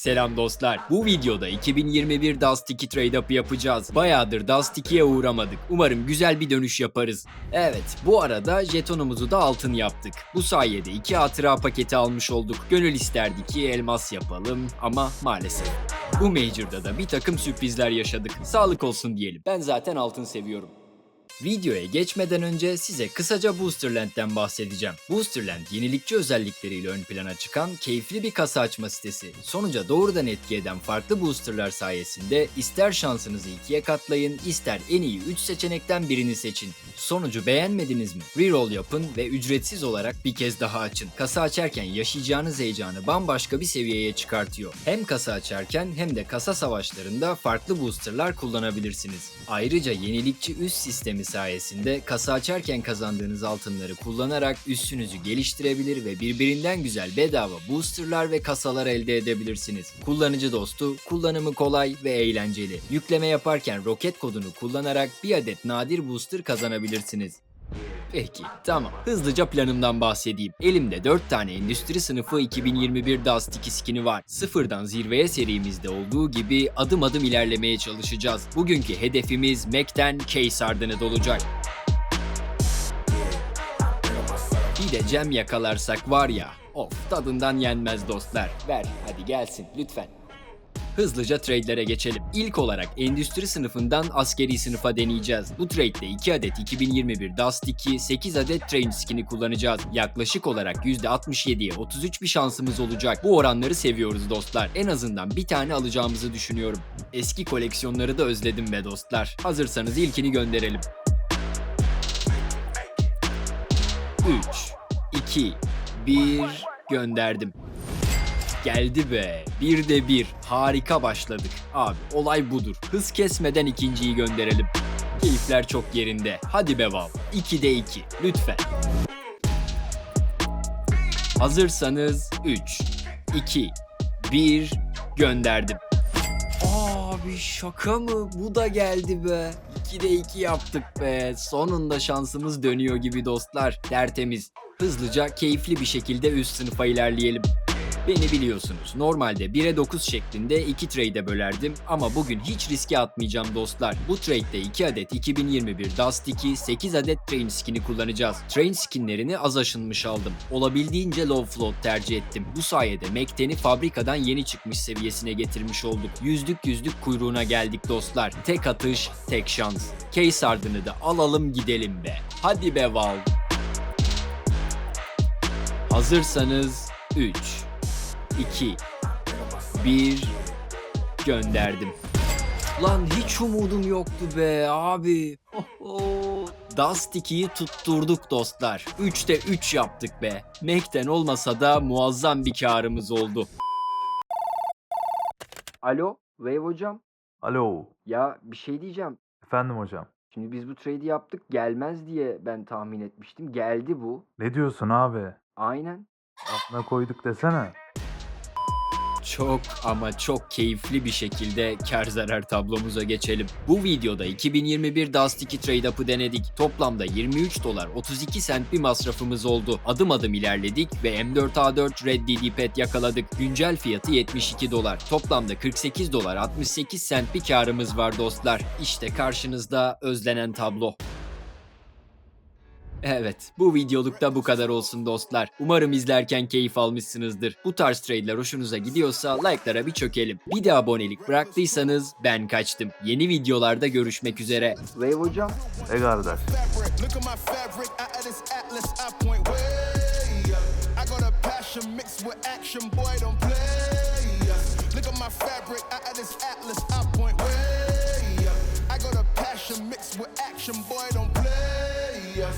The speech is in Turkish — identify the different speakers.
Speaker 1: Selam dostlar. Bu videoda 2021 Dust 2 trade up yapacağız. Bayağıdır Dust 2'ye uğramadık. Umarım güzel bir dönüş yaparız. Evet, bu arada jetonumuzu da altın yaptık. Bu sayede iki hatıra paketi almış olduk. Gönül isterdi ki elmas yapalım ama maalesef. Bu Major'da da bir takım sürprizler yaşadık. Sağlık olsun diyelim. Ben zaten altın seviyorum. Videoya geçmeden önce size kısaca Boosterland'den bahsedeceğim. Boosterland yenilikçi özellikleriyle ön plana çıkan keyifli bir kasa açma sitesi. Sonuca doğrudan etki eden farklı boosterlar sayesinde ister şansınızı ikiye katlayın, ister en iyi 3 seçenekten birini seçin. Sonucu beğenmediniz mi? Reroll yapın ve ücretsiz olarak bir kez daha açın. Kasa açarken yaşayacağınız heyecanı bambaşka bir seviyeye çıkartıyor. Hem kasa açarken hem de kasa savaşlarında farklı boosterlar kullanabilirsiniz. Ayrıca yenilikçi üst sistemi sayesinde kasa açarken kazandığınız altınları kullanarak üssünüzü geliştirebilir ve birbirinden güzel bedava boosterlar ve kasalar elde edebilirsiniz. Kullanıcı dostu, kullanımı kolay ve eğlenceli. Yükleme yaparken roket kodunu kullanarak bir adet nadir booster kazanabilirsiniz. Peki, tamam. Hızlıca planımdan bahsedeyim. Elimde 4 tane endüstri sınıfı 2021 Dust 2 skini var. Sıfırdan zirveye serimizde olduğu gibi adım adım ilerlemeye çalışacağız. Bugünkü hedefimiz Mac'ten Case ardını dolacak. Bir de Cem yakalarsak var ya, of tadından yenmez dostlar. Ver, hadi gelsin lütfen. Hızlıca trade'lere geçelim. İlk olarak endüstri sınıfından askeri sınıfa deneyeceğiz. Bu trade'de 2 adet 2021 Dust 2, 8 adet train skin'i kullanacağız. Yaklaşık olarak %67'ye 33 bir şansımız olacak. Bu oranları seviyoruz dostlar. En azından bir tane alacağımızı düşünüyorum. Eski koleksiyonları da özledim be dostlar. Hazırsanız ilkini gönderelim. 3, 2, 1 gönderdim. Geldi be. Bir de bir. Harika başladık. Abi olay budur. Hız kesmeden ikinciyi gönderelim. Keyifler çok yerinde. Hadi be Vav. 2'de 2. Lütfen. Hazırsanız 3, 2, 1 gönderdim. Abi şaka mı? Bu da geldi be. 2'de 2 yaptık be. Sonunda şansımız dönüyor gibi dostlar. Tertemiz. Hızlıca keyifli bir şekilde üst sınıfa ilerleyelim. Beni biliyorsunuz. Normalde 1'e 9 şeklinde 2 trade'e bölerdim ama bugün hiç riske atmayacağım dostlar. Bu trade'de 2 adet 2021 Dust 2, 8 adet Train skin'i kullanacağız. Train skinlerini az aşınmış aldım. Olabildiğince low float tercih ettim. Bu sayede Mekten'i fabrikadan yeni çıkmış seviyesine getirmiş olduk. Yüzlük yüzlük kuyruğuna geldik dostlar. Tek atış, tek şans. Case ardını da alalım gidelim be. Hadi be Valve. Hazırsanız 3 2 1 gönderdim. Lan hiç umudum yoktu be abi. Dust 2'yi tutturduk dostlar. 3'te 3 yaptık be. Mac'ten olmasa da muazzam bir karımız oldu.
Speaker 2: Alo, Wave hocam.
Speaker 3: Alo.
Speaker 2: Ya bir şey diyeceğim.
Speaker 3: Efendim hocam.
Speaker 2: Şimdi biz bu trade'i yaptık gelmez diye ben tahmin etmiştim. Geldi bu.
Speaker 3: Ne diyorsun abi?
Speaker 2: Aynen.
Speaker 3: Aklına koyduk desene.
Speaker 1: Çok ama çok keyifli bir şekilde kar zarar tablomuza geçelim. Bu videoda 2021 Dust 2 Trade Up'ı denedik. Toplamda 23 dolar 32 sent bir masrafımız oldu. Adım adım ilerledik ve M4A4 Red DD Pet yakaladık. Güncel fiyatı 72 dolar. Toplamda 48 dolar 68 sent bir karımız var dostlar. İşte karşınızda özlenen tablo. Evet, bu videoluk da bu kadar olsun dostlar. Umarım izlerken keyif almışsınızdır. Bu tarz trade'ler hoşunuza gidiyorsa like'lara bir çökelim. Bir de abonelik bıraktıysanız ben kaçtım. Yeni videolarda görüşmek üzere.
Speaker 2: Wave hocam.
Speaker 3: E kardeş.
Speaker 4: Look at my fabric, out of this atlas, I point way up. I got a passion mixed with action, boy, don't play.